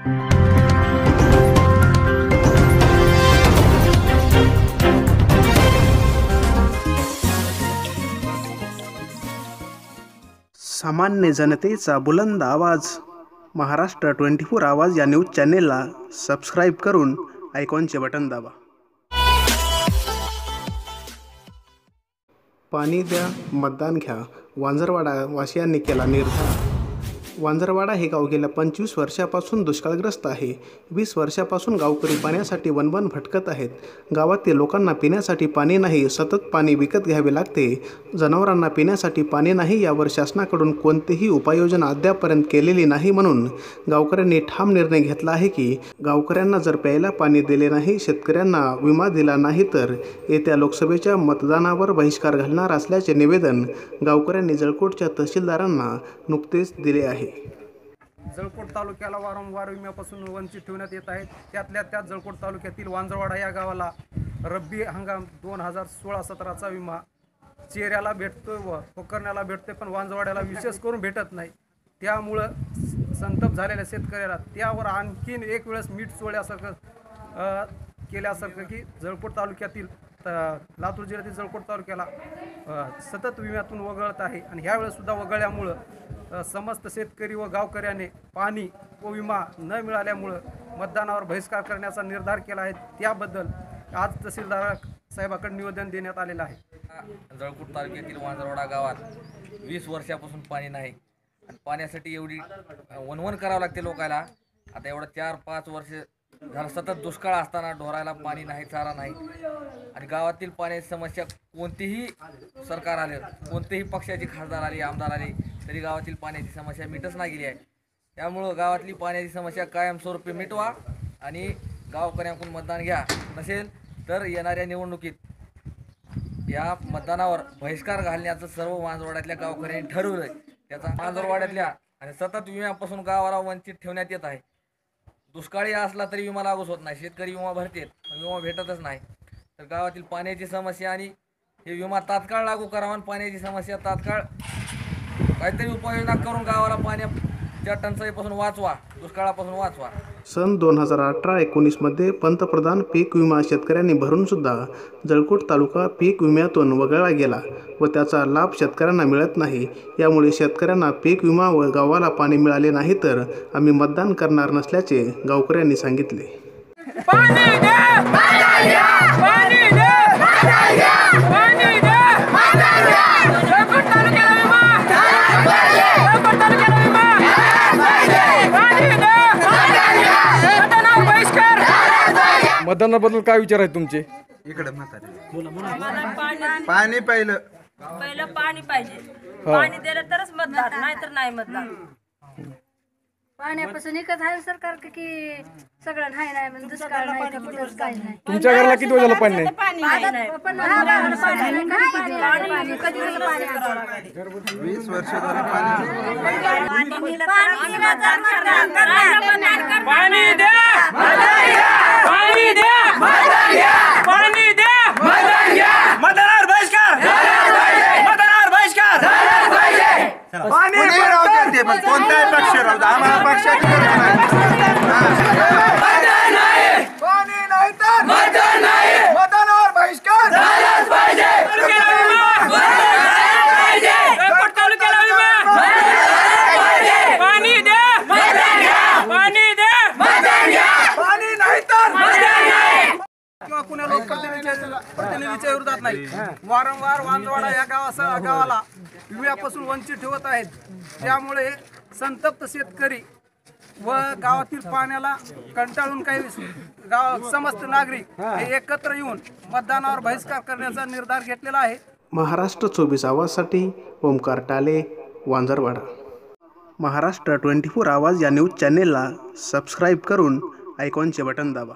सामान्य जनतेचा बुलंद आवाज. महाराष्ट्र ट्वेंटी फोर आवाज या न्यूज चॅनेलला सबस्क्राईब करून आयकॉनचे बटन दाबा. पाणी द्या मतदान घ्या वांजरवाडा वासियांनी केला निर्धार. वांजरवाडा हे गाव गेल्या पंचवीस वर्षापासून दुष्काळग्रस्त आहे. वीस वर्षापासून गावकरी पाण्यासाठी वनवन भटकत आहेत. गावातील लोकांना पिण्यासाठी पाणी नाही सतत पाणी विकत घ्यावे लागते. जनावरांना पिण्यासाठी पाणी नाही यावर शासनाकडून कोणतीही उपाययोजना अद्यापपर्यंत केलेली नाही म्हणून गावकऱ्यांनी ठाम निर्णय घेतला आहे की गावकऱ्यांना जर प्यायला पाणी दिले नाही शेतकऱ्यांना विमा दिला नाही तर येत्या लोकसभेच्या मतदानावर बहिष्कार घालणार असल्याचे निवेदन गावकऱ्यांनी जळकोटच्या तहसीलदारांना नुकतेच दिले आहे. जळकोट तालुक्याला वारंवार विम्यापासून वंचित ठेवण्यात येत आहेत. त्यातल्या त्यात जळकोट तालुक्यातील वांजरवाडा या गावाला रब्बी हंगाम दोन हजार सोळा सतराचा विमा. चेहऱ्याला भेटतोय व पोकरण्याला भेटतोय पण वांजवाड्याला विशेष करून भेटत नाही. त्यामुळं स- झालेल्या शेतकऱ्याला त्यावर आणखीन एक वेळेस मीठ चोळल्यासारखं केल्यासारखं की जळकोट तालुक्यातील त- लातूर जिल्ह्यातील जळकोट तालुक्याला सतत विम्यातून वगळत आहे. आणि ह्यावेळेस सुद्धा वगळल्यामुळं समस्त शेतकरी व गावकऱ्याने पाणी व विमा न मिळाल्यामुळं मतदानावर बहिष्कार करण्याचा निर्धार केला आहे. त्याबद्दल आज तहसीलदार साहेबाकडे निवेदन देण्यात आलेलं आहे. जळकूट तालुक्यातील वांजरवाडा गावात वीस वर्षापासून पाणी नाही. आणि पाण्यासाठी एवढी वनवन करावं लागते लोकांना आता एवढं चार पाच वर्ष झालं सतत दुष्काळ असताना ढोरायला पाणी नाही चारा नाही. आणि गावातील पाण्याची समस्या कोणतीही सरकार आले कोणतेही पक्षाचे खासदार आले आमदार आले तरी गावातील पाण्याची समस्या मिटच नाही गेली आहे. त्यामुळं गावातली पाण्याची समस्या कायमस्वरूपी मिटवा आणि गावकऱ्यांकडून मतदान घ्या. नसेल तर येणाऱ्या निवडणुकीत या मतदानावर बहिष्कार घालण्याचं सर्व मांजरवाड्यातल्या गावकऱ्यांनी ठरवलंय. त्याचा मांजरवाड्यातल्या आणि सतत विम्यापासून गावाला वंचित ठेवण्यात येत आहे. दुष्काळी असला तरी विमा लागूच होत नाही. शेतकरी विमा भरतेत विमा भेटतच नाही. तर गावातील पाण्याची समस्या आणि हे विमा तात्काळ लागू करावा आणि पाण्याची समस्या तात्काळ काहीतरी उपाययोजना करून गावाला पाण्या पाण्याच्या टंचाईपासून वाचवा दुष्काळापासून वाचवा. सन दोन हजार अठरा एकोणीसमध्ये पंतप्रधान पीक विमा शेतकऱ्यांनी भरून सुद्धा जळकोट तालुका पीक विम्यातून वगळला गेला व त्याचा लाभ शेतकऱ्यांना मिळत नाही. यामुळे शेतकऱ्यांना पीक विमा व गावाला पाणी मिळाले नाही तर आम्ही मतदान करणार नसल्याचे गावकऱ्यांनी सांगितले. मतदानाबद्दल काय विचार आहेत तुमचे? इकडे म्हातारे. पाणी पाणी पहिलं पहिलं पाणी पाहिजे. पाणी दिलं तरच मतदान नाही तर नाही मतदान. पाण्यापासून एकच आहे सरकार का की सगळं नाही नाही म्हणजे दुष्काळ नाही तर कुठंच काही नाही. तुमच्या घराला किती वेळ झालं पाणी नाही? पाणी. पण हा गावाला पाणी कधी पाणी आलं, पाणी कधी झालं पाणी? वीस वर्ष झालं पाणी पाणी दे पाणी दे पाणी दे मतदानावर बहिष्कार. मतदानावर बहिष्कार. द्या ते पण कोणताही पक्ष राहू द्या आम्हाला पक्षाची गरज नाही. पाणी नाही तर मतदानावर बहिष्कार जळकोट तालुक्याला विमा पाणी दे पाणी दे पाणी नाही तर किंवा कुणा लोकप्रतिनिधीच्या विरोधात नाही. वारंवार वांजवाडा या गावासह गावाला विम्यापासून वंचित ठेवत आहेत. त्यामुळे संतप्त शेतकरी व गावातील पाण्याला कंटाळून काही गाव समस्त नागरिक हे. एकत्र येऊन मतदानावर बहिष्कार करण्याचा निर्धार घेतलेला आहे. महाराष्ट्र चोवीस आवाजसाठी ओमकार टाले वांजरवाडा. महाराष्ट्र ट्वेंटी फोर आवाज या न्यूज चॅनेलला सबस्क्राईब करून आयकॉनचे बटन दाबा.